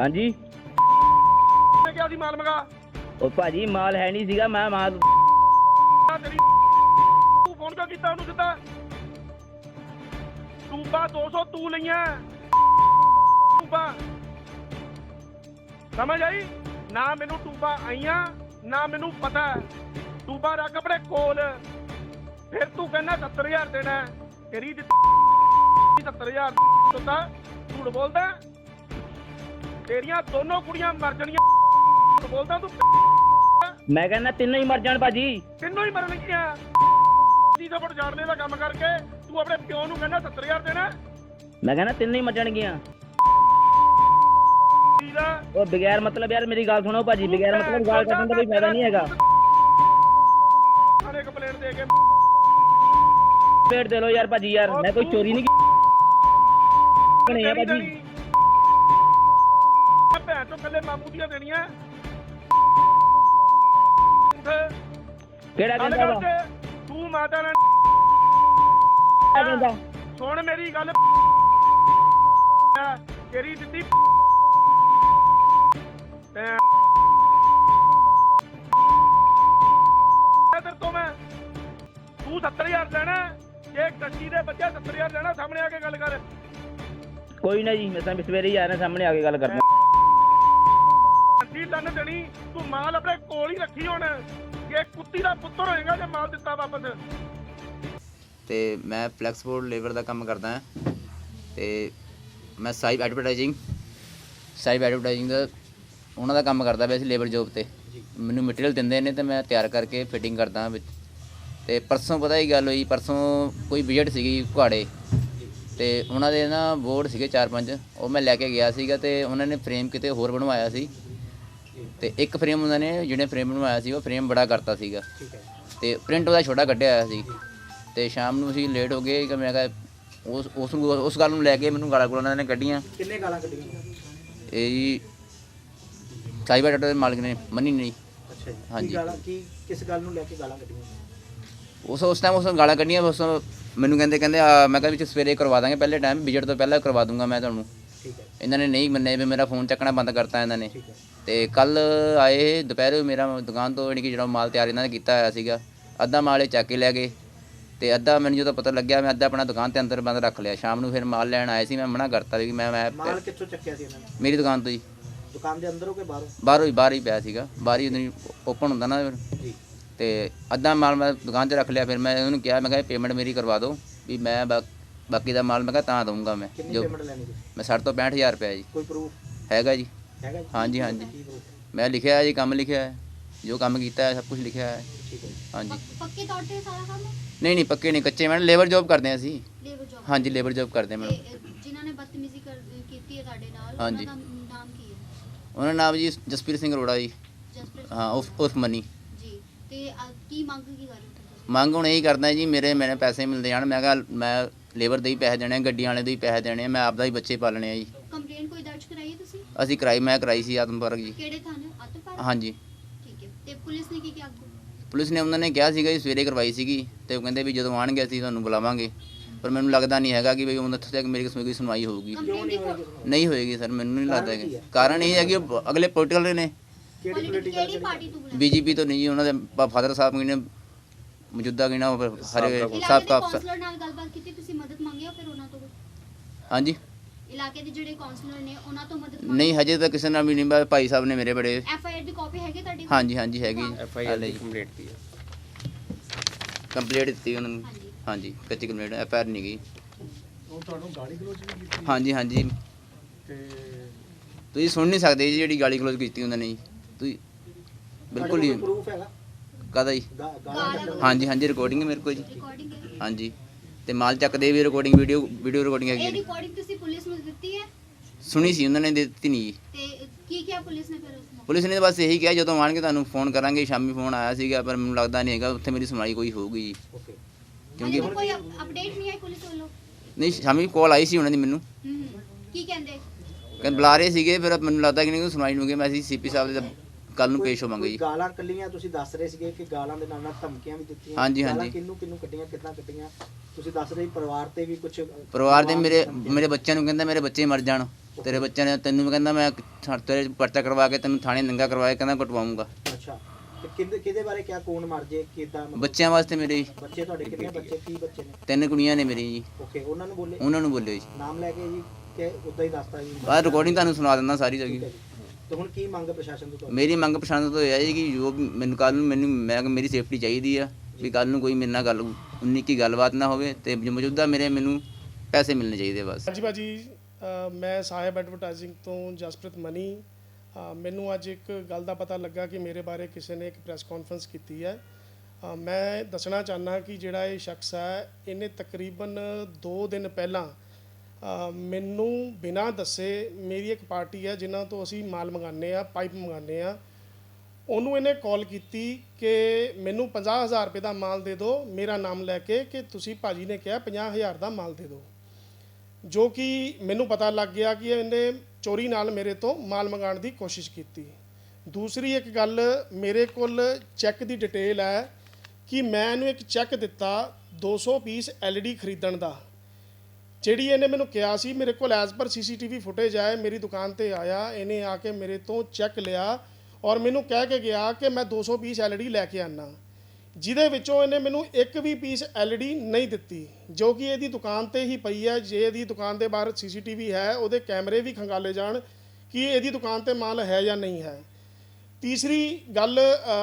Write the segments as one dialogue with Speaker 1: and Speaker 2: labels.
Speaker 1: ਹਾਂਜੀ।
Speaker 2: ਮੈਂ ਕਿਹਾ ਸੀ ਮਾਲ ਮੰਗਾ।
Speaker 1: ਉਹ ਭਾਜੀ ਮਾਲ ਹੈ ਨਹੀਂ ਸੀਗਾ ਮੈਂ ਮਾਲ
Speaker 2: ਆ ਤੇਰੀ ਤੂੰ ਫੋਨ ਕਿਉਂ ਕੀਤਾ ਉਹਨੂੰ ਸਿੱਧਾ? ਟੂਬਾ 200 ਤੂੰ ਲਈਆਂ। ਟੂਬਾ ਸਮਝ ਆਈ? ਨਾ ਮੈਨੂੰ ਟੂਬਾ ਆਈਆਂ ਨਾ ਮੈਨੂੰ ਪਤਾ। ਟੂਬਾ ਰੱਖ ਆਪਣੇ ਕੋਲ। ਫਿਰ ਤੂੰ ਕਹਿੰਦਾ 70000 ਦੇਣਾ। ਹੈ। ਤੇਰੀ ਦਿੱਤੀ 70000 ਦਿੱਤਾ। ਝੂਠ ਬੋਲਦਾ। ਹੈ? ਤੇਰੀਆਂ ਦੋਨੋਂ ਕੁੜੀਆਂ ਮਰ ਜਾਣੀਆਂ। ਬੋਲਦਾ ਤੂੰ
Speaker 1: ਮੈਂ ਕਹਿੰਦਾ ਤਿੰਨੋਂ ਹੀ ਮਰ ਜਾਣ ਭਾਜੀ।
Speaker 2: ਤਿੰਨੋਂ ਹੀ ਮਰਨਗੀਆਂ ਜੀ ਦਾ ਫੜ ਜਾੜਨੇ ਦਾ ਕੰਮ ਕਰਕੇ ਤੂੰ ਆਪਣੇ ਪਿਓ ਨੂੰ ਕਹਿੰਦਾ 70000 ਦੇਣਾ।
Speaker 1: ਮੈਂ ਕਹਿੰਦਾ ਤਿੰਨੋਂ ਹੀ ਮਰ ਜਾਣਗੀਆਂ।
Speaker 2: ਦਾ
Speaker 1: ਉਹ ਬਗੈਰ ਮਤਲਬ ਯਾਰ ਮੇਰੀ ਗੱਲ ਸੁਣੋ ਭਾਜੀ ਬਗੈਰ ਮਤਲਬ ਗੱਲ ਕਰਨ ਦਾ ਕੋਈ ਫਾਇਦਾ ਨਹੀਂ ਹੈਗਾ।
Speaker 2: ਸਾਰੇ ਕੰਪਲੇਂਟ ਦੇ ਕੇ
Speaker 1: ਪੇਟ ਦੇ ਲਓ ਯਾਰ ਭਾਜੀ ਯਾਰ ਮੈਂ ਕੋਈ ਚੋਰੀ ਨਹੀਂ ਕੀਤੀ। ਆ ਭਾਜੀ।
Speaker 2: ਮੈਂ ਭੈਣ ਤੋਂ ਕੱਲੇ ਮਾਮੂ ਦੀਆਂ ਦੇਣੀਆਂ।
Speaker 1: ਕਿਹੜਾ
Speaker 2: ਗੱਲ
Speaker 1: ਵਾ?
Speaker 2: ਕਰਦੇ ਤੂੰ ਮਾਤਾ ਨਾਲ
Speaker 1: ਕਿਹੜਾ
Speaker 2: ਸੁਣ ਮੇਰੀ ਗੱਲ। ਤੇਰੀ ਦਿੱਤੀ। ਤੇਰੇ ਤੋਂ ਮੈਂ ਤੂੰ 70000 ਲੈਣਾ ਹੈ? ਜੇ ਕੱਚੀ ਦੇ ਬੱਚੇ 70000 ਲੈਣਾ ਸਾਹਮਣੇ ਆ ਕੇ ਗੱਲ ਕਰ।
Speaker 1: ਕੋਈ ਨਾ ਜੀ ਮੈਂ ਤਾਂ ਸਵੇਰੇ ਹੀ ਆ ਰਿਹਾ ਸਾਹਮਣੇ ਆ ਕੇ ਗੱਲ ਕਰਦਾ
Speaker 2: ਰੱਖੀ ਹੁਣ। ਜੇ ਕੁੱਤੀ ਦਾ ਪੁੱਤਰ ਹੋਏਗਾ ਜੇ ਮਾਲ ਦਿੱਤਾ ਵਾਪਸ।
Speaker 3: ਤੇ ਮੈਂ ਫਲੈਕਸਬੋਰਡ ਲੇਬਰ ਦਾ ਕੰਮ ਕਰਦਾ ਹਾਂ। ਤੇ ਮੈਂ ਸਾਈਬ ਐਡਵਰਟਾਈਜ਼ਿੰਗ ਸਾਈਬ ਐਡਵਰਟਾਈਜ਼ਿੰਗ ਦਾ ਉਹਨਾਂ ਦਾ ਕੰਮ ਕਰਦਾ ਵੈਸੇ ਲੇਬਰ ਜੋਬ ਤੇ। ਮੈਨੂੰ ਮਟੀਰੀਅਲ ਦਿੰਦੇ ਨੇ ਤੇ ਮੈਂ ਤਿਆਰ ਕਰਕੇ ਫਿਟਿੰਗ ਕਰਦਾ ਵਿੱਚ। ਤੇ ਪਰਸੋਂ ਪਤਾ ਹੀ ਗੱਲ ਹੋਈ ਪਰਸੋਂ ਕੋਈ ਵਿਜ਼ਿਟ ਸੀਗੀ ਘੁਆੜੇ ਤੇ ਉਹਨਾਂ ਦੇ ਨਾ ਬੋਰਡ ਸੀਗੇ ਚਾਰ ਪੰਜ ਉਹ ਮੈਂ ਲੈ ਕੇ ਗਿਆ ਸੀਗਾ ਤੇ ਉਹਨਾਂ ਨੇ ਫਰੇਮ ਕਿਤੇ ਹੋਰ ਬਣਵਾਇਆ ਸੀ। ਤੇ ਇੱਕ ਫਰੇਮ ਉਹਨਾਂ ਨੇ ਜਿਹੜੇ ਫਰੇਮ ਬਣਵਾਇਆ ਸੀ ਉਹ ਫਰੇਮ ਬੜਾ ਕਰਤਾ ਸੀਗਾ। ਤੇ ਪ੍ਰਿੰਟ ਉਹਦਾ ਛੋਟਾ ਕੱਢਿਆ ਹੋਇਆ ਸੀ। ਤੇ ਸ਼ਾਮ ਨੂੰ ਅਸੀਂ ਲੇਟ ਹੋ ਗਏ ਕਿ ਮੈਂ ਕਿਹਾ ਉਸ ਉਸ ਨੂੰ ਉਸ ਗੱਲ ਨੂੰ ਲੈ ਕੇ ਮੈਨੂੰ ਗਾਲਾਂ ਗੁਲਾਂ ਉਹਨਾਂ ਨੇ ਕੱਢੀਆਂ।
Speaker 4: ਕਿੰਨੇ ਗਾਲਾਂ ਕੱਢੀਆਂ?
Speaker 3: ਇਹ ਜੀ ਸਾਈਬਰ ਡਾਟਾ ਦੇ ਮਾਲਕ ਨੇ ਮੰਨੀ ਨਹੀਂ।
Speaker 4: ਅੱਛਾ ਜੀ।
Speaker 3: ਹਾਂਜੀ।
Speaker 4: ਕੀ ਗਾਲਾਂ ਕੀ ਕਿਸ ਗੱਲ ਨੂੰ ਲੈ ਕੇ ਗਾਲਾਂ ਕੱਢੀਆਂ?
Speaker 3: ਉਸ ਉਸ ਟਾਈਮ ਉਸ ਨੂੰ ਗਾਲਾਂ ਕੱਢੀਆਂ ਉਸ ਨੂੰ ਮੈਨੂੰ ਕਹਿੰਦੇ ਕਹਿੰਦੇ ਆ, ਮੈਂ ਕਿਹਾ ਵਿੱਚ ਸਵੇਰੇ ਕਰਵਾ ਦਾਂਗੇ ਪਹਿਲੇ ਟਾਈਮ ਵਿਜਿਟ ਤੋਂ ਪਹਿਲਾਂ ਕਰਵਾ ਦੂੰਗਾ ਮੈਂ ਤੁਹਾਨੂੰ।
Speaker 4: ਠੀਕ ਹੈ।
Speaker 3: ਇਹਨਾਂ ਨੇ ਨਹੀਂ ਮੰਨੇ ਵੀ ਮੇਰਾ ਫੋਨ ਚੱਕਣਾ ਬੰਦ ਕਰਤਾ ਇਹਨਾਂ ਨੇ।
Speaker 4: ਠੀਕ ਹੈ।
Speaker 3: ਤੇ ਕੱਲ ਆਏ ਦੁਪਹਿਰ ਮੇਰਾ ਦੁਕਾਨ ਤੋਂ ਯਾਨੀ ਕਿ ਜਿਹੜਾ ਮਾਲ ਤਿਆਰ ਇਹਨਾਂ ਨੇ ਕੀਤਾ ਹੋਇਆ ਸੀਗਾ ਅੱਧਾ ਮਾਲ ਇਹ ਚੱਕ ਕੇ ਲੈ ਗਏ ਤੇ ਅੱਧਾ ਮੈਨੂੰ ਜਦੋਂ ਪਤਾ ਲੱਗਿਆ ਮੈਂ ਅੱਧਾ ਆਪਣਾ ਦੁਕਾਨ ਤੇ ਅੰਦਰ ਬੰਦ ਰੱਖ ਲਿਆ। ਸ਼ਾਮ ਨੂੰ ਫਿਰ ਮਾਲ ਲੈਣ ਆਏ ਸੀ ਮੈਂ ਮਨਾ ਕਰਤਾ ਵੀ ਮੈਂ ਮੈਂ
Speaker 4: ਮਾਲ ਕਿੱਥੋਂ ਚੱਕਿਆ ਸੀ ਇਹਨਾਂ ਨੇ?
Speaker 3: ਮੇਰੀ ਦੁਕਾਨ ਤੋਂ ਜੀ।
Speaker 4: ਦੁਕਾਨ ਦੇ ਅੰਦਰੋਂ ਕਿ ਬਾਹਰੋਂ?
Speaker 3: ਬਾਹਰੋਂ ਹੀ ਬਾਹਰ ਹੀ ਪਿਆ ਸੀਗਾ। ਬਾਹਰ ਹੀ ਓਪਨ ਹੁੰਦਾ ਨਾ ਫਿਰ।
Speaker 4: ਜੀ।
Speaker 3: ਤੇ ਅੱਧਾ ਮਾਲ ਮੈਂ ਦੁਕਾਨ ਤੇ ਰੱਖ ਲਿਆ ਫਿਰ ਮੈਂ ਉਹਨੂੰ ਕਿਹਾ ਮੈਂ ਕਿਹਾ ਪੇਮੈਂਟ ਮੇਰੀ ਕਰਵਾ ਦਿਓ ਵੀ ਮੈਂ ਬਾਕੀ ਦਾ ਮਾਲ ਮੈਂ ਕਿਹਾ ਤਾਂ ਦਊਂਗਾ ਮੈਂ
Speaker 4: ਕਿੰਨੀ
Speaker 3: ਜੋ
Speaker 4: ਪੇਮੈਂਟ ਲੈਣੀ ਤੁਸੀਂ?
Speaker 3: ਮੈਂ 60 ਤੋਂ 65000 ਰੁਪਏ ਜੀ।
Speaker 4: ਕੋਈ ਪ੍ਰੂਫ
Speaker 3: ਹੈਗਾ ਜੀ।
Speaker 4: ਹੈਗਾ ਜੀ?
Speaker 3: ਹਾਂਜੀ ਹਾਂਜੀ? ਮੈਂ ਲਿਖਿਆ ਹੈ ਜੀ ਕੰਮ ਲਿਖਿਆ ਹੈ। ਜੋ ਕੰਮ ਕੀਤਾ ਹੈ ਸਭ ਕੁਝ ਲਿਖਿਆ ਹੈ।
Speaker 4: ਠੀਕ ਹੈ ਜੀ।
Speaker 3: ਹਾਂਜੀ।
Speaker 5: ਪੱਕੇ ਤੌਰ ਤੇ ਸਾਰਾ ਕੰਮ
Speaker 3: ਨਹੀਂ ਨਹੀਂ ਪੱਕੇ ਨਹੀਂ ਕੱਚੇ। ਮੈਂ ਲੇਬਰ ਜੌਬ ਕਰਦੇ ਹਾਂ ਅਸੀਂ।
Speaker 5: ਲੇਬਰ ਜੌਬ
Speaker 3: ਹਾਂਜੀ ਲੇਬਰ ਜੌਬ ਕਰਦੇ ਹਾਂ ਮੈਡਮ।
Speaker 5: ਜਿਨ੍ਹਾਂ ਨੇ ਬਦਤਮੀਜ਼ੀ ਕਰ ਕੀਤੀ ਹੈ ਤੁਹਾਡੇ ਨਾਲ
Speaker 3: ਹਾਂਜੀ।
Speaker 5: ਉਹਨਾਂ ਦਾ ਨਾਮ ਕੀ ਹੈ?
Speaker 3: ਉਹਨਾਂ ਦਾ ਨਾਮ ਜੀ ਜਸਪੀਰ ਸਿੰਘ ਅਰੋੜਾ ਜੀ।
Speaker 5: ਜਸਪ੍ਰੀਤ
Speaker 3: ਹਾਂ ਉਰਫ ਉਰਫ ਮਨੀ।
Speaker 5: ਜੀ। ਤੇ ਅ, ਕੀ ਮੰਗ ਕੀ ਕਰ ਰਹੇ ਹੋ ਤੁਸੀਂ?
Speaker 3: ਮੰਗ ਹੁਣ ਇਹੀ ਕਰਦਾ ਜੀ ਮੇਰੇ ਮੈਨੂੰ ਪੈਸੇ ਮਿਲਦੇ ਜਾਣ। ਮੈਂ ਕਿਹਾ ਮੈਂ ਲੇਬਰ ਦੇ ਹੀ ਪੈਸੇ ਦੇਣੇ ਆ, ਗੱਡੀਆਂ ਵਾਲੇ ਦੇ ਹੀ ਪੈਸੇ ਦੇਣੇ ਆ, ਮੈਂ ਆਪਦਾ ਹੀ ਬੱਚੇ ਪਾਲਣੇ ਆ ਜੀ
Speaker 5: ਕੰਪਲੇਂਟ ਕੋਈ ਦਰਜ ਕਰਾਈ ਹੈ ਤੁਸੀਂ
Speaker 3: ਅਸੀਂ ਕਰਾਈ ਮੈਂ ਕਰਾਈ ਸੀ ਆਤਮਪਰਕ ਜੀ।
Speaker 5: ਕਿਹੜੇ ਥਾਣੇ ਆਤਪਾਰ
Speaker 3: ਹਾਂਜੀ।
Speaker 5: ਠੀਕ ਹੈ। ਤੇ ਪੁਲਿਸ ਨੇ ਕੀ ਕੀ ਅੱਗੋਂ?
Speaker 3: ਪੁਲਿਸ ਨੇ ਉਹਨਾਂ ਨੇ ਕਿਹਾ ਸੀਗਾ ਜੀ ਸਵੇਰੇ ਕਰਵਾਈ ਸੀਗੀ ਤੇ ਉਹ ਕਹਿੰਦੇ ਵੀ ਜਦੋਂ ਆਣਗੇ ਅਸੀਂ ਤੁਹਾਨੂੰ ਬੁਲਾਵਾਂਗੇ। ਪਰ ਮੈਨੂੰ ਲੱਗਦਾ ਨਹੀਂ ਹੈਗਾ ਕਿ ਵੀ ਉਹਨਾਂ ਉੱਥੇ ਤੱਕ ਮੇਰੀ ਕਿਸਮ ਦੀ ਸੁਣਵਾਈ ਹੋਊਗੀ। ਨਹੀਂ ਹੋਏਗੀ ਸਰ ਮੈਨੂੰ ਨਹੀਂ ਲੱਗਦਾ
Speaker 4: ਕਾਰਨ ਕੀ?
Speaker 3: ਕਾਰਨ ਇਹ ਹੈ ਕਿ ਉਹ ਅਗਲੇ ਪੋਲੀਟੀਕਲ ਨੇ।
Speaker 4: ਕਿਹੜੀ
Speaker 5: ਪੋਲੀਟਿਕ-
Speaker 4: ਪੋਲੀਟੀਕਲ
Speaker 5: ਕਿਹੜੀ ਪਾਰਟੀ ਤੋਂ ਬੁਲਾਇਆ?
Speaker 3: ਬੀਜੇਪੀ ਤੋਂ ਨਹੀਂ ਜੀ ਉਹਨਾਂ ਦੇ ਫਾਦਰ ਸਾਹਿਬ ਨੇ ਮੌਜੂਦਾ ਹਰੇ
Speaker 5: ਇਲਾਕੇ ਦੇ
Speaker 3: ਅਫਸਰ।
Speaker 5: ਨਾਲ ਗੱਲਬਾਤ ਕੀਤੀ ਤੁਸੀਂ ਮਦਦ ਮੰਗੀ ਹੋ ਫਿਰ ਉਹਨਾਂ ਤੋਂ?
Speaker 3: ਹਾਂਜੀ।
Speaker 5: ਇਲਾਕੇ ਦੇ ਜਿਹੜੇ ਕਾਉਂਸਲਰ ਨੇ ਉਹਨਾਂ ਤੋਂ ਮਦਦ ਮੰਗੀ
Speaker 3: ਨਹੀਂ ਹਜੇ ਤਾਂ ਕਿਸੇ ਨਾਲ ਵੀ ਨਹੀਂ ਬਸ ਭਾਈ ਸਾਹਿਬ ਨੇ ਮੇਰੇ ਬੜੇ
Speaker 5: ਐਫ ਆਈ ਆਰ ਦੀ ਕਾਪੀ ਹੈਗੀ ਤੁਹਾਡੇ? ਕੋਲ?
Speaker 3: ਹਾਂਜੀ ਹਾਂਜੀ ਹੈਗੀ।
Speaker 5: ਐਫ
Speaker 3: ਆਈ ਆਰ ਦੀ ਕੰਪਲੀਟ ਦੀ ਕੰਪਲੀਟ ਦਿੱਤੀ ਉਹਨਾਂ ਨੂੰ।
Speaker 5: ਹਾਂਜੀ।
Speaker 3: ਹਾਂਜੀ ਕੱਚੀ ਕੰਪਲੀਟ ਐਫ ਆਰ ਨਹੀਂ ਗਈ।
Speaker 2: ਉਹ ਤੁਹਾਨੂੰ ਗਾਲੀ ਗਲੋਚ ਵੀ ਕੀਤੀ?
Speaker 3: ਹਾਂਜੀ ਹਾਂਜੀ।
Speaker 2: ਤੇ
Speaker 3: ਤੁਸੀਂ ਸੁਣ ਨਹੀਂ ਸਕਦੇ ਜੀ ਜਿਹੜੀ ਗਾਲੀ ਗਲੋਚ ਕੀਤੀ ਉਹਨਾਂ ਨੇ ਜੀ। ਤੁਸੀਂ ਬਿਲਕੁਲ ਹੀ
Speaker 4: ਪ੍ਰੂਫ ਹੈਗਾ?
Speaker 3: ਜੀ?
Speaker 4: ਗਾ- ਗਾਲਾਂ
Speaker 3: ਹਾਂਜੀ ਹਾਂਜੀ ਰਿਕਾਰਡਿੰਗ ਹੈ ਮੇਰੇ ਕੋਲ ਜੀ।
Speaker 5: ਰਿਕਾਰਡਿੰਗ ਹੈ।
Speaker 3: ਹਾਂਜੀ। ਤੇ ਮਾਲ ਚੱਕਦੇ ਵੀ ਰਿਕਾਰਡਿੰਗ ਵੀਡੀਓ ਵੀਡੀਓ ਰਿਕਾਰਡਿੰਗ ਹੈਗੀ
Speaker 5: ਇਹ
Speaker 3: ਹੈ।
Speaker 5: ਰਿਕਾਰਡਿੰਗ ਤੁਸੀਂ ਪੁਲਿਸ ਨੂੰ ਦਿੱਤੀ ਹੈ?
Speaker 3: ਸੁਣੀ ਸੀ ਉਹਨਾਂ ਨੇ ਦੇ ਦਿੱਤੀ ਨਹੀਂ ਜੀ।
Speaker 5: ਤੇ ਕੀ ਕਿਹਾ ਪੁਲਿਸ ਨੇ ਫਿਰ ਉਸ ਨੂੰ?
Speaker 3: ਪੁਲਿਸ ਨੇ ਤਾਂ ਬਸ ਇਹੀ ਕਿਹਾ ਜਦੋਂ ਆਣਗੇ ਤੁਹਾਨੂੰ ਫੋਨ ਕਰਾਂਗੇ ਸ਼ਾਮੀ ਫੋਨ ਆਇਆ ਸੀਗਾ ਪਰ ਮੈਨੂੰ ਲੱਗਦਾ ਨਹੀਂ ਹੈਗਾ ਉੱਥੇ ਮੇਰੀ ਸੁਣਵਾਈ ਕੋਈ ਹੋਊਗੀ ਜੀ।
Speaker 4: ਓਕੇ
Speaker 5: ਕਿਉਂਕਿ
Speaker 3: ਕਿਉਂਕਿ
Speaker 5: ਕੋਈ ਅਪਡੇਟ ਨਹੀਂ ਆਈ ਪੁਲਿਸ ਵੱਲੋਂ?
Speaker 3: ਨਹੀਂ ਸ਼ਾਮੀ ਕਾਲ ਆਈ ਸੀ ਉਹਨਾਂ ਦੀ ਮੈਨੂੰ।
Speaker 5: ਹੂੰ ਹੂੰ। ਕੀ ਕਹਿੰਦੇ?
Speaker 3: ਕਹਿੰਦੇ ਬੁਲਾ ਰਹੇ ਸੀਗੇ ਫਿਰ ਮੈਨੂੰ ਲੱਗਦਾ ਕਿ ਨਹੀਂ ਕੋਈ ਸੁਣਵਾਈ ਨਹੀਂ ਹੋਊਗੀ। ਮੈਂ ਅਸੀਂ ਸੀਪੀ ਸਾਹਿਬ ਦੇ ਕੱਲ ਨੂੰ ਪੇਸ਼ ਹੋਵਾਂਗੇ ਜੀ।
Speaker 4: ਗਾਲਾਂ ਕੱਲੀਆਂ ਤੁਸੀਂ ਦੱਸ ਰਹੇ ਸੀਗੇ ਕਿ ਗਾਲਾਂ ਦੇ ਨਾਲ ਨਾਲ ਧਮਕੀਆਂ ਵੀ ਦਿੱਤੀਆਂ।
Speaker 3: ਹਾਂਜੀ,
Speaker 4: ਗਾਲਾਂ
Speaker 3: ਹਾਂਜੀ।
Speaker 4: ਕਿੰਨੂੰ ਕਿੰਨੂੰ ਕੱਢੀਆਂ ਕਿੱਦਾਂ ਕੱਢੀਆਂ? ਤੁਸੀਂ ਦੱਸ ਰਹੇ ਪਰਿਵਾਰ ਤੇ ਵੀ ਕੁਝ
Speaker 3: ਪਰਿਵਾਰ ਦੇ ਮੇਰੇ ਮੇਰੇ ਬੱਚਿਆਂ ਨੂੰ ਕਹਿੰਦਾ ਮੇਰੇ ਬੱਚੇ ਮਰ ਜਾਣ। ਤੇਰੇ ਬੱਚਿਆਂ ਨੇ ਤੈਨੂੰ ਕਹਿੰਦਾ ਮੈਂ ਥਾ- ਤੇਰੇ ਪਰਚਾ ਕਰਵਾ ਕੇ ਤੈਨੂੰ ਥਾਣੇ ਨੰਗਾ ਕਰਵਾ ਕੇ ਕਹਿੰਦਾ ਕਟਵਾਉਂਗਾ।
Speaker 4: ਅੱਛਾ। ਤੇ ਕਿਹਦੇ ਕਿਹਦੇ ਬਾਰੇ ਕਿਆ ਕੌਣ ਮਰ ਜੇ? ਕਿਦਾਂ
Speaker 3: ਬੱਚਿਆਂ ਵਾਸਤੇ ਮੇਰੇ ਜੀ,
Speaker 4: ਬੱਚੇ ਤੁਹਾਡੇ ਕਿੰਨੇ ਬੱਚੇ? ਕੀ ਬੱਚੇ ਨੇ?
Speaker 3: ਤਿੰਨ ਕੁੜੀਆਂ ਨੇ ਮੇਰੀ ਜੀ।
Speaker 4: ਓਕੇ ਉਹਨਾਂ ਨੂੰ ਬੋਲੇ?
Speaker 3: ਉਹਨਾਂ ਨੂੰ ਬੋਲਿਓ ਜੀ।
Speaker 4: ਨਾਮ ਲੈ ਕੇ ਜੀ ਕਿ ਉਦਾਂ ਹੀ ਦੱਸਤਾ ਜੀ।
Speaker 3: ਬਾਅਦ ਰਿਕਾਰਡਿੰਗ ਤੁਹਾਨੂੰ ਸੁਣਾ ਦਿੰਦਾ ਸਾਰੀ ਜਗੀ
Speaker 4: ਠੀਕ ਹੈ ਜੀ। ਤੇ ਹੁਣ ਕੀ ਮੰਗ ਪ੍ਰਸ਼ਾਸਨ ਤੋਂ ਤੁਹਾਡੀ?
Speaker 3: ਮੇਰੀ ਮੰਗ ਪਛਾਣ ਤੋਂ ਇਹ ਹੈ ਜੀ ਕਿ ਜੋ ਵੀ ਮੈਨੂੰ ਕੱਲ ਨੂੰ ਮੈਨੂੰ ਮੈਂ ਮੇਰੀ ਸੇਫਟੀ ਚਾਹੀਦੀ ਆ ਵੀ ਕੱਲ ਨੂੰ ਕੋਈ ਮੇਰੇ ਨਾਲ ਗੱਲ ਉਨੀ ਕੀ ਗੱਲਬਾਤ ਨਾ ਹੋਵੇ ਤੇ ਜੋ ਮੌਜੂਦਾ ਮੇਰੇ ਮੈਨੂੰ ਪੈਸੇ ਮਿਲਣੇ ਚਾਹੀਦੇ ਬਸ।
Speaker 6: ਹਾਂਜੀ ਭਾਜੀ ਅ, ਮੈਂ ਸਾਹਿਬ ਐਡਵਰਟਾਈਜ਼ਿੰਗ ਤੋਂ ਜਸਪ੍ਰੀਤ ਮਨੀ ਅ, ਮੈਨੂੰ ਅੱਜ ਇੱਕ ਗੱਲ ਦਾ ਪਤਾ ਲੱਗਾ ਕਿ ਮੇਰੇ ਬਾਰੇ ਕਿਸੇ ਨੇ ਇੱਕ ਪ੍ਰੈਸ ਕਾਨਫਰੰਸ ਕੀਤੀ ਹੈ। ਅ, ਮੈਂ ਦੱਸਣਾ ਚਾਹਨਾ ਕਿ ਜਿਹੜਾ ਇਹ ਸ਼ਖਸ ਹੈ ਇਹਨੇ ਤਕਰੀਬਨ 2 ਦਿਨ ਪਹਿਲਾਂ ਮੈਨੂੰ ਬਿਨਾਂ ਦੱਸੇ ਮੇਰੀ ਇੱਕ ਪਾਰਟੀ ਹੈ ਜਿਨ੍ਹਾਂ ਤੋਂ ਅਸੀਂ ਮਾਲ ਮੰਗਾਉਂਦੇ ਆ, ਪਾਈਪ ਮੰਗਾਉਂਦੇ ਆ। ਉਹਨੂੰ ਇਹਨੇ ਕਾਲ ਕੀਤੀ ਕਿ ਮੈਨੂੰ 50000 ਰੁਪਏ ਦਾ ਮਾਲ ਦੇ ਦਿਓ, ਮੇਰਾ ਨਾਮ ਲੈ ਕੇ ਕਿ ਤੁਸੀਂ ਭਾਜੀ ਨੇ ਕਿਹਾ 50000 ਦਾ ਮਾਲ ਦੇ ਦਿਓ। ਜੋ ਕਿ ਮੈਨੂੰ ਪਤਾ ਲੱਗ ਗਿਆ ਕਿ ਇਹਨੇ ਚੋਰੀ ਨਾਲ ਮੇਰੇ ਤੋਂ ਮਾਲ ਮੰਗਾਉਣ ਦੀ ਕੋਸ਼ਿਸ਼ ਕੀਤੀ। ਦੂਸਰੀ ਇੱਕ ਗੱਲ, ਮੇਰੇ ਕੋਲ ਚੈੱਕ ਦੀ ਡਿਟੇਲ ਹੈ ਕਿ ਮੈਂ ਇਹਨੂੰ ਇੱਕ ਚੈੱਕ ਦਿੱਤਾ 200 ਪੀਸ LED ਖਰੀਦਣ ਦਾ। ਜਿਹੜੀ ਇਹਨੇ ਮੈਨੂੰ ਕਿਹਾ ਸੀ, ਮੇਰੇ ਕੋਲ ਐਜ਼ ਪਰ ਸੀਸੀਟੀਵੀ ਫੁਟੇਜ ਹੈ ਮੇਰੀ ਦੁਕਾਨ ਤੇ ਆਇਆ, ਇਹਨੇ ਆ ਕੇ ਮੇਰੇ ਤੋਂ ਚੈੱਕ ਲਿਆ ਔਰ ਮੈਨੂੰ ਕਹਿ ਕੇ ਗਿਆ ਕਿ ਮੈਂ 200 ਪੀਸ LED ਲੈ ਕੇ ਆਨਾ। ਜਿਹਦੇ ਵਿੱਚੋਂ ਇਹਨੇ ਮੈਨੂੰ ਇੱਕ ਵੀ ਪੀਸ LED ਨਹੀਂ ਦਿੱਤੀ, ਜੋ ਕਿ ਇਹਦੀ ਦੁਕਾਨ ਤੇ ਹੀ ਪਈ ਹੈ। ਜੇ ਇਹਦੀ ਦੁਕਾਨ ਦੇ ਬਾਹਰ ਸੀਸੀਟੀਵੀ ਹੈ, ਉਹਦੇ ਕੈਮਰੇ ਵੀ ਖੰਗਾਲੇ ਜਾਣ ਕਿ ਇਹਦੀ ਦੁਕਾਨ ਤੇ ਮਾਲ ਹੈ ਜਾਂ ਨਹੀਂ ਹੈ। ਤੀਸਰੀ ਗੱਲ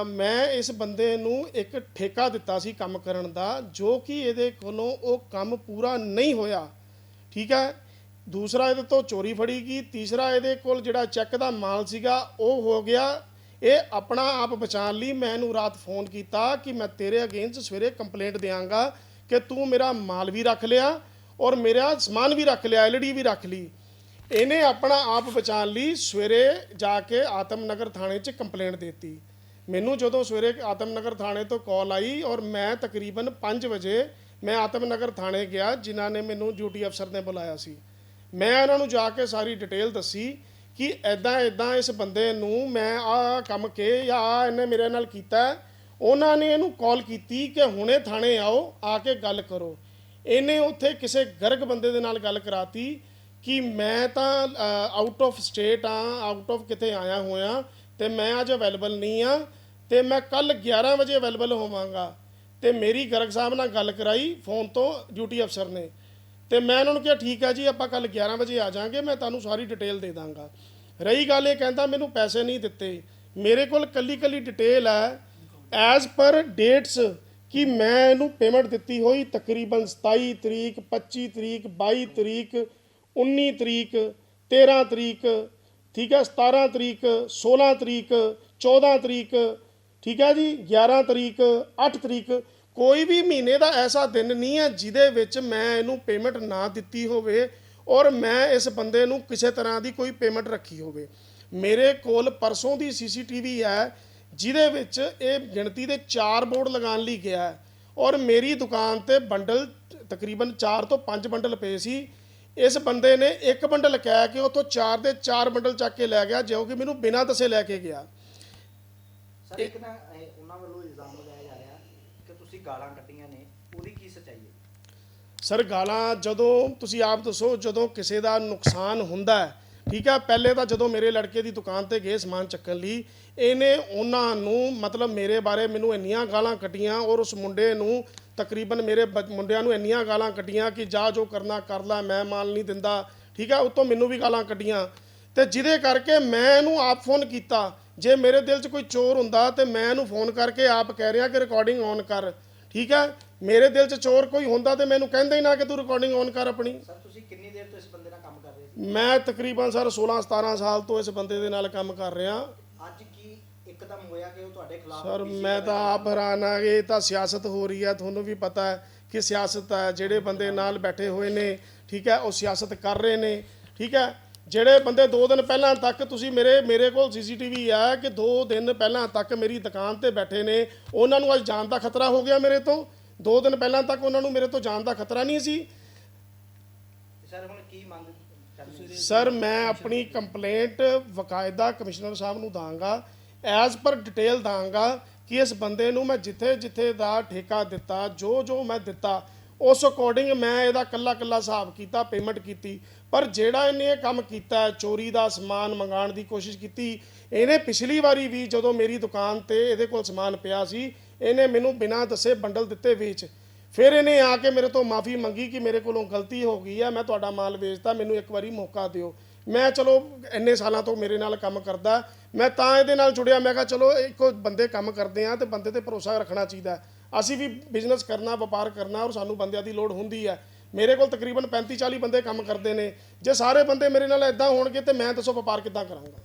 Speaker 6: ਮੈਂ ਇਸ ਬੰਦੇ ਨੂੰ ਇੱਕ ਠੇਕਾ ਦਿੱਤਾ ਸੀ ਕੰਮ ਕਰਨ ਦਾ, ਜੋ ਕਿ ਇਹਦੇ ਕੋਲੋਂ ਉਹ ਕੰਮ ਪੂਰਾ ਨਹੀਂ ਹੋਇਆ। ਠੀਕ ਹੈ। ਦੂਸਰਾ ਇਹਦੇ ਤੋਂ ਚੋਰੀ ਫੜੀ ਗਈ। ਤੀਸਰਾ ਇਹਦੇ ਕੋਲ ਜਿਹੜਾ ਚੈੱਕ ਦਾ ਮਾਲ ਸੀਗਾ, ਉਹ ਹੋ ਗਿਆ। ਇਹ ਆਪਣਾ ਆਪ ਬਚਾਉਣ ਲਈ ਮੈਂ ਇਹਨੂੰ ਰਾਤ ਫੋਨ ਕੀਤਾ ਕਿ ਮੈਂ ਤੇਰੇ ਅਗੇਂਸਟ ਸਵੇਰੇ ਕੰਪਲੇਂਟ ਦਿਆਂਗਾ ਕਿ ਤੂੰ ਮੇਰਾ ਮਾਲ ਵੀ ਰੱਖ ਲਿਆ ਔਰ ਮੇਰਾ ਸਮਾਨ ਵੀ ਰੱਖ ਲਿਆ ਐਲਡੀ ਵੀ ਰੱਖ ਲਈ। ਇਹਨੇ ਆਪਣਾ ਆਪ ਬਚਾਉਣ ਲਈ ਸਵੇਰੇ ਜਾ ਕੇ ਆਤਮਨਗਰ ਥਾਣੇ 'ਚ ਕੰਪਲੇਂਟ ਦਿੱਤੀ। ਮੈਨੂੰ ਜਦੋਂ ਸਵੇਰੇ ਆਤਮਨਗਰ ਥਾਣੇ ਤੋਂ ਕਾਲ ਆਈ ਔਰ ਮੈਂ ਤਕਰੀਬਨ 5 ਵਜੇ ਮੈਂ ਆਤਮਨਗਰ ਥਾਣੇ ਗਿਆ, ਜਿਨ੍ਹਾਂ ਨੇ ਮੈਨੂੰ ਡਿਊਟੀ ਅਫਸਰ ਨੇ ਬੁਲਾਇਆ ਸੀ। ਮੈਂ ਇਹਨਾਂ ਨੂੰ ਜਾ ਕੇ ਸਾਰੀ ਡਿਟੇਲ ਦੱਸੀ ਕਿ ਐਦਾਂ ਐਦਾਂ ਇਸ ਬੰਦੇ ਨੂੰ ਮੈਂ ਆਹ ਕੰਮ ਕੇ ਜਾਂ ਆਹ ਇਹਨੇ ਮੇਰੇ ਨਾਲ ਕੀਤਾ ਉਹਨਾਂ ਨੇ ਇਹਨੂੰ ਕਾਲ ਕੀਤੀ ਕਿ ਹੁਣੇ ਥਾਣੇ ਆਓ, ਆ ਕੇ ਗੱਲ ਕਰੋ। ਇਹਨੇ ਉੱਥੇ ਕਿਸੇ ਗਰਗ ਬੰਦੇ ਦੇ ਨਾਲ ਗੱਲ ਕਰਾਤੀ ਕਿ ਮੈਂ ਤਾਂ ਆਊਟ ਆਫ ਸਟੇਟ ਆ ਆਊਟ ਆਫ ਕਿਤੇ ਆਇਆ ਹੋਇਆ ਤੇ ਮੈਂ ਅੱਜ ਅਵੇਲੇਬਲ ਨਹੀਂ ਆ ਤੇ ਮੈਂ ਕੱਲ 11 ਵਜੇ ਅਵੇਲੇਬਲ ਹੋਵਾਂਗਾ। ਤੇ ਮੇਰੀ ਗਰਗ ਸਾਹਿਬ ਨਾਲ ਗੱਲ ਕਰਾਈ ਫੋਨ ਤੋਂ ਡਿਊਟੀ ਅਫਸਰ ਨੇ। ਤੇ ਮੈਂ ਉਹਨਾਂ ਨੂੰ ਕਿਹਾ, ਠੀਕ ਹੈ ਜੀ, ਆਪਾਂ ਕੱਲ 11 ਵਜੇ ਆ ਜਾਾਂਗੇ, ਮੈਂ ਤੁਹਾਨੂੰ ਸਾਰੀ ਡਿਟੇਲ ਦੇ ਦਾਂਗਾ। ਰਹੀ ਗੱਲ ਇਹ ਕਹਿੰਦਾ, ਮੈਨੂੰ ਪੈਸੇ ਨਹੀਂ ਦਿੱਤੇ। ਮੇਰੇ ਕੋਲ ਕੱਲੀ ਕੱਲੀ ਡਿਟੇਲ ਹੈ ਐਜ਼ ਪਰ ਡੇਟਸ ਕਿ ਮੈਂ ਇਹਨੂੰ ਪੇਮੈਂਟ ਦਿੱਤੀ ਹੋਈ ਤਕਰੀਬਨ 27 ਤਰੀਕ 25 ਤਰੀਕ 22 ਤਰੀਕ 19 ਤਰੀਕ 13 ਤਰੀਕ, ਠੀਕ ਹੈ 17 ਤਰੀਕ 16 ਤਰੀਕ 14 ਤਰੀਕ ਠੀਕ ਹੈ ਜੀ 11 ਤਰੀਕ 8 ਤਰੀਕ, ਕੋਈ ਵੀ ਮਹੀਨੇ ਦਾ ਐਸਾ ਦਿਨ ਨਹੀਂ ਹੈ ਜਿਹਦੇ ਵਿੱਚ ਮੈਂ ਇਹਨੂੰ ਪੇਮੈਂਟ ਨਾ ਦਿੱਤੀ ਹੋਵੇ ਔਰ ਮੈਂ ਇਸ ਬੰਦੇ ਨੂੰ ਕਿਸੇ ਤਰ੍ਹਾਂ ਦੀ ਕੋਈ ਪੇਮੈਂਟ ਰੱਖੀ ਹੋਵੇ। ਮੇਰੇ ਕੋਲ ਪਰਸੋਂ ਦੀ ਸੀਸੀਟੀਵੀ ਹੈ, ਜਿਹਦੇ ਵਿੱਚ ਇਹ ਗਿਣਤੀ ਦੇ 4 ਬੋਰਡ ਲਗਾਉਣ ਲਈ ਗਿਆ ਹੈ ਔਰ ਮੇਰੀ ਦੁਕਾਨ ਤੇ ਬੰਡਲ ਤਕਰੀਬਨ 4 ਤੋਂ 5 ਬੰਡਲ ਪਏ ਸੀ। ਇਸ ਬੰਦੇ ਨੇ ਇੱਕ ਬੰਡਲ ਕਹਿ ਕੇ ਉੱਥੋਂ 4 ਦੇ 4 ਬੰਡਲ ਚੱਕ ਕੇ ਲੈ ਗਿਆ, ਜੋ ਕਿ ਮੈਨੂੰ ਬਿਨਾਂ ਦੱਸੇ ਲੈ ਕੇ ਗਿਆ।
Speaker 4: ਸਰ ਇੱਕ ਨਾ ਇਹ ਉਹਨਾਂ ਵੱਲੋਂ ਇਲਜ਼ਾਮ ਲਗਾਇਆ ਜਾ ਰਿਹਾ ਕਿ ਤੁਸੀਂ ਗਾਲਾਂ ਕੱਢੀਆਂ ਨੇ ਉਹਦੀ ਕੀ ਸੱਚਾਈ ਹੈ?
Speaker 6: ਸਰ ਗਾਲਾਂ ਜਦੋਂ ਤੁਸੀਂ ਆਪ ਦੱਸੋ ਜਦੋਂ ਕਿਸੇ ਦਾ ਨੁਕਸਾਨ ਹੁੰਦਾ ਹੈ ਠੀਕ ਹੈ ਪਹਿਲੇ ਤਾਂ ਜਦੋਂ ਮੇਰੇ ਲੜਕੇ ਦੀ ਦੁਕਾਨ ਤੇ ਗਏ ਸਮਾਨ ਚੱਕਣ ਲਈ ਇਹਨੇ ਉਹਨਾਂ ਨੂੰ ਮਤਲਬ ਮੇਰੇ ਬਾਰੇ ਮੈਨੂੰ ਇੰਨੀਆਂ ਗਾਲਾਂ ਕੱਢੀਆਂ ਔਰ ਉਸ ਮੁੰਡੇ ਨੂੰ ਤਕਰੀਬਨ ਮੇਰੇ ਮੁੰਡਿਆਂ ਨੂੰ ਇੰਨੀਆਂ ਗਾਲਾਂ ਕੱਢੀਆਂ ਕਿ ਜਾ ਜੋ ਕਰਨਾ ਕਰ ਲੈ ਮੈਂ ਮਾਲ ਨਹੀਂ ਦਿੰਦਾ ਠੀਕ ਹੈ ਉਤੋਂ ਮੈਨੂੰ ਵੀ ਗਾਲਾਂ ਕੱਢੀਆਂ। ਤੇ ਜਿਹਦੇ ਕਰਕੇ ਮੈਂ ਇਹਨੂੰ ਆਪ ਫੋਨ ਕੀਤਾ ਜੇ ਮੇਰੇ ਦਿਲ 'ਚ ਕੋਈ ਚੋਰ ਹੁੰਦਾ ਤੇ ਮੈਂ ਇਹਨੂੰ ਫੋਨ ਕਰਕੇ ਆਪ ਕਹਿ ਰਿਹਾ ਕਿ ਰਿਕਾਰਡਿੰਗ ਔਨ ਕਰ। ਠੀਕ ਹੈ? ਮੇਰੇ ਦਿਲ 'ਚ ਚੋਰ ਕੋਈ ਹੁੰਦਾ ਤੇ ਮੈਨੂੰ ਕਹਿੰਦਾ ਹੀ ਨਾ ਕਿ ਤੂੰ ਰਿਕਾਰਡਿੰਗ ਔਨ ਕਰ ਆਪਣੀ।
Speaker 4: ਸਰ ਤੁਸੀਂ ਕਿੰਨੀ ਦੇਰ ਤੋਂ ਇਸ ਬੰਦੇ ਨਾਲ ਕੰਮ ਕਰ ਰਹੇ ਸੀ?
Speaker 6: ਮੈਂ ਤਕਰੀਬਨ ਸਰ 16 17 ਸਾਲ ਤੋਂ ਇਸ ਬੰਦੇ ਦੇ ਨਾਲ ਕੰਮ ਕਰ ਰਿਹਾ।
Speaker 4: ਅੱਜ ਕੀ ਇੱਕਦਮ ਹੋਇਆ ਕਿ ਉਹ ਤੁਹਾਡੇ ਖਿਲਾਫ
Speaker 6: ਸਰ ਮੈਂ ਤਾਂ ਆਪ ਹੈਰਾਨ ਆ ਇਹ ਤਾਂ ਸਿਆਸਤ ਹੋ ਰਹੀ ਹੈ ਤੁਹਾਨੂੰ ਵੀ ਪਤਾ ਹੈ ਕਿ ਸਿਆਸਤ ਹੈ ਜਿਹੜੇ ਬੰਦੇ ਨਾਲ ਬੈਠੇ ਹੋਏ ਨੇ ਠੀਕ ਹੈ ਉਹ ਸਿਆਸਤ ਕਰ ਰਹੇ ਨੇ ਠੀਕ ਹੈ। ਜਿਹੜੇ ਬੰਦੇ 2 ਦਿਨ ਪਹਿਲਾਂ ਤੱਕ ਤੁਸੀਂ ਮੇਰੇ ਮੇਰੇ ਕੋਲ ਸੀਸੀਟੀਵੀ ਹੈ ਕਿ 2 ਦਿਨ ਪਹਿਲਾਂ ਤੱਕ ਮੇਰੀ ਦੁਕਾਨ ਤੇ ਬੈਠੇ ਨੇ ਉਹਨਾਂ ਨੂੰ ਅੱਜ ਜਾਨ ਦਾ ਖਤਰਾ ਹੋ ਗਿਆ ਮੇਰੇ ਤੋਂ। 2 ਦਿਨ ਪਹਿਲਾਂ ਤੱਕ ਉਹਨਾਂ ਨੂੰ ਮੇਰੇ ਤੋਂ ਜਾਨ ਦਾ ਖਤਰਾ ਨਹੀਂ ਸੀ।
Speaker 4: ਸਰ ਹੁਣ ਕੀ ਮੰਗ ਕਰਦੇ
Speaker 6: ਸਰ ਮੈਂ ਆਪਣੀ ਕੰਪਲੇਂਟ ਵਕਾਇਦਾ ਕਮਿਸ਼ਨਰ ਸਾਹਿਬ ਨੂੰ ਦਾਂਗਾ ਐਜ਼ ਪਰ ਡਿਟੇਲ ਦਾਂਗਾ ਕਿ ਇਸ ਬੰਦੇ ਨੂੰ ਮੈਂ ਜਿੱਥੇ ਜਿੱਥੇ ਦਾ ਠੇਕਾ ਦਿੱਤਾ ਜੋ ਜੋ ਮੈਂ ਦਿੱਤਾ ਉਸ ਅਕੋਰਡਿੰਗ ਮੈਂ ਇਹਦਾ ਕੱਲਾ ਕੱਲਾ ਹਿਸਾਬ ਕੀਤਾ ਪੇਮੈਂਟ ਕੀਤੀ। ਪਰ ਜਿਹੜਾ ਇਹਨੇ ਇਹ ਕੰਮ ਕੀਤਾ, ਚੋਰੀ ਦਾ ਸਮਾਨ ਮੰਗਾਉਣ ਦੀ ਕੋਸ਼ਿਸ਼ ਕੀਤੀ, ਇਹਨੇ ਪਿਛਲੀ ਵਾਰੀ ਵੀ ਜਦੋਂ ਮੇਰੀ ਦੁਕਾਨ ਤੇ ਇਹਦੇ ਕੋਲ ਸਮਾਨ ਪਿਆ ਸੀ, ਇਹਨੇ ਮੈਨੂੰ ਬਿਨਾਂ ਦੱਸੇ ਬੰਡਲ ਦਿੱਤੇ ਵੇਚ। ਫਿਰ ਇਹਨੇ ਆ ਕੇ ਮੇਰੇ ਤੋਂ ਮਾਫੀ ਮੰਗੀ ਕਿ ਮੇਰੇ ਕੋਲੋਂ ਗਲਤੀ ਹੋ ਗਈ ਹੈ ਮੈਂ ਤੁਹਾਡਾ ਮਾਲ ਵੇਚਤਾ, ਮੈਨੂੰ ਇੱਕ ਵਾਰੀ ਮੌਕਾ ਦਿਓ। ਮੈਂ ਚਲੋ ਇੰਨੇ ਸਾਲਾਂ ਤੋਂ ਮੇਰੇ ਨਾਲ ਕੰਮ ਕਰਦਾ, ਮੈਂ ਤਾਂ ਇਹਦੇ ਨਾਲ ਜੁੜਿਆ, ਮੈਂ ਕਿਹਾ ਚਲੋ ਇੱਕੋ ਬੰਦੇ ਕੰਮ ਕਰਦੇ ਆ ਤੇ ਬੰਦੇ ਤੇ ਭਰੋਸਾ ਰੱਖਣਾ ਚਾਹੀਦਾ। ਅਸੀਂ ਵੀ ਬਿਜ਼ਨਸ ਕਰਨਾ, ਵਪਾਰ ਕਰਨਾ ਔਰ ਸਾਨੂੰ ਬੰਦਿਆਂ ਦੀ ਲੋੜ ਹੁੰਦੀ ਹੈ। ਮੇਰੇ ਕੋਲ ਤਕਰੀਬਨ 35 40 ਬੰਦੇ ਕੰਮ ਕਰਦੇ ਨੇ। ਜੇ ਸਾਰੇ ਬੰਦੇ ਮੇਰੇ ਨਾਲ ਇਦਾਂ ਹੋਣਗੇ ਤੇ ਮੈਂ ਦੱਸੋ ਵਪਾਰ ਕਿੱਦਾਂ ਕਰਾਂਗਾ?